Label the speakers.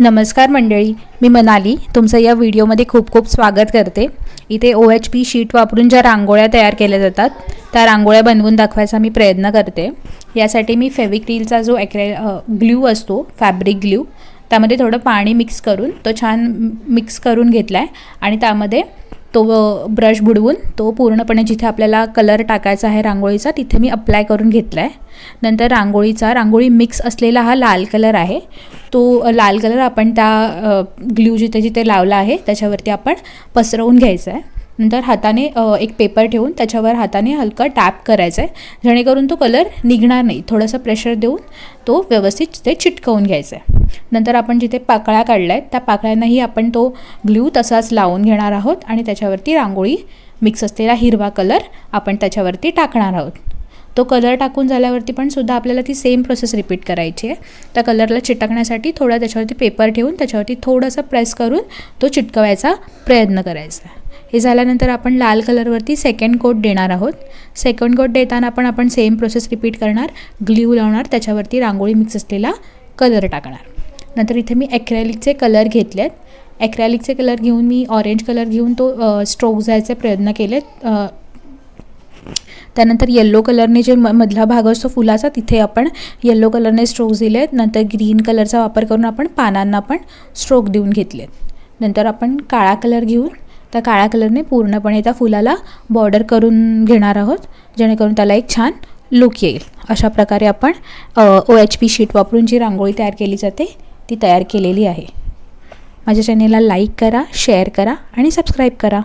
Speaker 1: नमस्कार मंडळी मी मनाली. तुमचं या व्हिडिओमध्ये खूप खूप स्वागत करते. इथे ओ एच पी शीट वापरून ज्या रांगोळ्या तयार केल्या जातात त्या रांगोळ्या बनवून दाखवायचा मी प्रयत्न करते. यासाठी मी फेविक्रिलचा जो ॲक्रे ग्ल्यू असतो फॅब्रिक ग्ल्यू त्यामध्ये थोडं पाणी मिक्स करून तो छान मिक्स करून घेतला आहे आणि त्यामध्ये तो ब्रश बुडवून तो पूर्णपणे जिथे आपल्याला कलर टाकायचा आहे रांगोळीचा तिथे मी अप्लाय करून घेतला आहे नंतर रांगोळीचा रांगोळी मिक्स असलेला हा लाल कलर आहे. तो लाल कलर आपण त्या ग्ल्यू जिथे जिथे लावला आहे त्याच्यावरती आपण पसरवून घ्यायचा आहे नंतर हाताने एक पेपर ठेवून त्याच्यावर हाताने हलका टॅप करायचा आहे जेणेकरून तो कलर निघणार नाही. थोडंसं प्रेशर देऊन तो व्यवस्थित तिथे चिटकवून घ्यायचा आहे नंतर आपण जिथे पाकळ्या काढल्या आहेत त्या पाकळ्यांनाही आपण तो ग्ल्यू तसाच लावून घेणार आहोत आणि त्याच्यावरती रांगोळी मिक्स असलेला हिरवा कलर आपण त्याच्यावरती टाकणार आहोत. तो कलर टाकून झाल्यावरती पण सुद्धा आपल्याला ती सेम प्रोसेस रिपीट करायची आहे. त्या कलरला चिटकण्यासाठी थोडा त्याच्यावरती पेपर ठेवून त्याच्यावरती थोडंसं प्रेस करून तो चिटकवायचा प्रयत्न करायचा हे झाल्यानंतर आपण लाल कलरवरती सेकंड कोट देणार आहोत. सेकंड कोट देताना पण आपण सेम प्रोसेस रिपीट करणार. ग्ल्यू लावणार त्याच्यावरती रांगोळी मिक्स असलेला कलर टाकणार. नंतर इथे मी ॲक्रॅलिकचे कलर घेतले आहेत ॲक्रेलिकचे कलर घेऊन मी ऑरेंज कलर घेऊन तो स्ट्रोक जायचे प्रयत्न केलेत. त्यानंतर येल्लो कलरने जे म मधला भाग असतो फुलाचा तिथे आपण येल्लो कलरने स्ट्रोक दिले आहेत नंतर ग्रीन कलरचा वापर करून आपण पानांना पण स्ट्रोक देऊन घेतलेत. नंतर आपण काळा कलर घेऊन त्या काळ्या कलरने पूर्णपणे त्या फुलाला बॉर्डर करून घेणार आहोत. जेणेकरून त्याला एक छान लुक येईल. अशा प्रकारे आपण ओ एच पी शीट वापरून जी रांगोळी तयार केली जाते ती तयार केलेली आहे. माझ्या चॅनेलला लाईक करा शेअर करा आणि सबस्क्राईब करा.